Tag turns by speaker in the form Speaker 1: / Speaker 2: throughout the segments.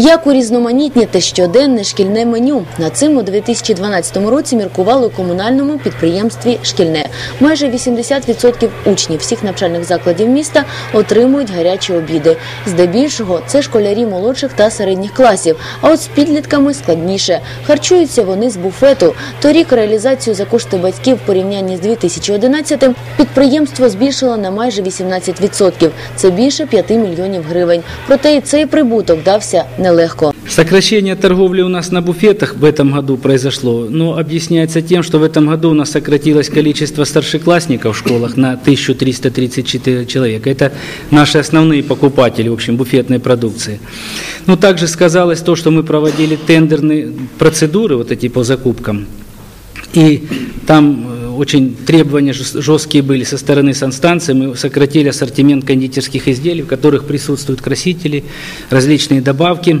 Speaker 1: Як урізноманітніти щоденне шкільне меню? Над цим у 2012 році міркували у комунальному підприємстві Шкільне. Майже 80% учнів всіх навчальних закладів міста отримують гарячі обіди. Здебільшого це школярі молодших та середніх класів. А от з підлітками складніше. Харчуються вони з буфету. Торік реалізацію за кошти батьків в порівнянні з 2011 підприємство збільшило на майже 18%. Це більше 5 мільйонів гривень. Проте і цей прибуток дався нелегко.
Speaker 2: Сокращение торговли у нас на буфетах в этом году произошло, но объясняется тем, что в этом году у нас сократилось количество старшеклассников в школах на 1334 человека. Это наши основные покупатели, в общем, буфетной продукции. Но также сказалось то, что мы проводили тендерные процедуры, вот эти по закупкам, и там э, очень требования жес- жесткие были со стороны санстанции. Мы сократили ассортимент кондитерских изделий, в которых присутствуют красители, различные добавки.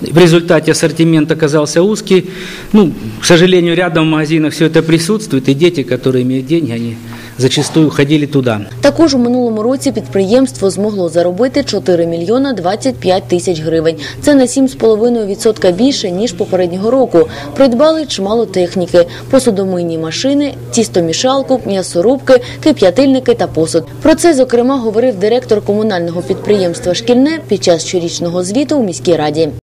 Speaker 2: В результате ассортимент оказался узкий. Ну, к сожалению, рядом в магазинах все это присутствует, и дети, которые имеют деньги, они зачастую ходили туда.
Speaker 1: Також у минулому році підприємство змогло заробити 4 мільйона 25 тисяч гривень. Це на 7,5% більше ніж попереднього року. Придбали чимало техніки: посудомийні машини, тістомішалку, м'ясорубки, кип'ятильники та посуд. Про це зокрема говорив директор комунального підприємства Шкільне під час щорічного звіту у міській раді.